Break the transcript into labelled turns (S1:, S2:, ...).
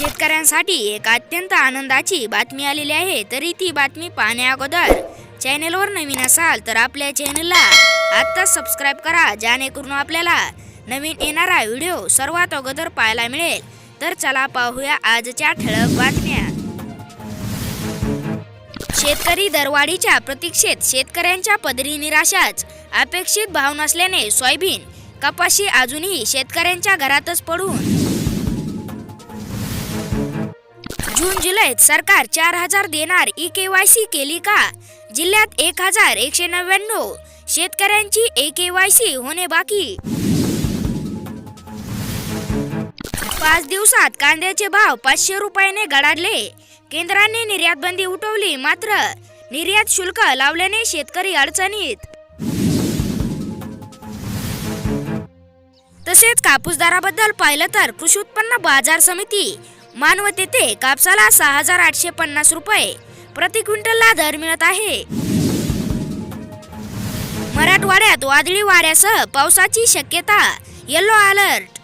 S1: शेतकऱ्यांसाठी एक अत्यंत आनंदाची बातमी आलेली आहे. तरी ती बातमी पाहण्या अगोदर चॅनेलवर नवीन असाल तर आपल्या चॅनेलला आत्ताच सबस्क्राईब करा जेणेकरून आपल्याला नवीन येणारा व्हिडिओ सर्वात अगोदर पाहायला मिळेल. तर चला पाहूया आजच्या ठळक बातम्या. शेतकरी दरवाढीच्या प्रतीक्षेत शेतकऱ्यांच्या पदरी निराशाच अपेक्षित भाव नसल्याने सोयाबीन कपाशी अजूनही शेतकऱ्यांच्या घरातच पडून जून जुलैत सरकार चार हजार देणार ई के वाय सी केली का? जिल्ह्यात एक हजार एकशे नव्याण्णव. शेतकऱ्यांची ए के वाय सी होणे बाकी. पाच दिवसात कांद्याचे भाव पाचशे रुपयाने गडाडले. केंद्राने निर्यात बंदी उठवली मात्र निर्यात शुल्क लावल्याने शेतकरी अडचणीत. तसेच कापूस दराबद्दल पाहिलं तर कृषी उत्पन्न बाजार समिती मानवत येथे कापसाला सहा हजार आठशे पन्नास रुपये. प्रति क्विंटलला दर मिळत आहे. मराठवाड्यात वादळी वाऱ्यासह पावसाची शक्यता. Yellow alert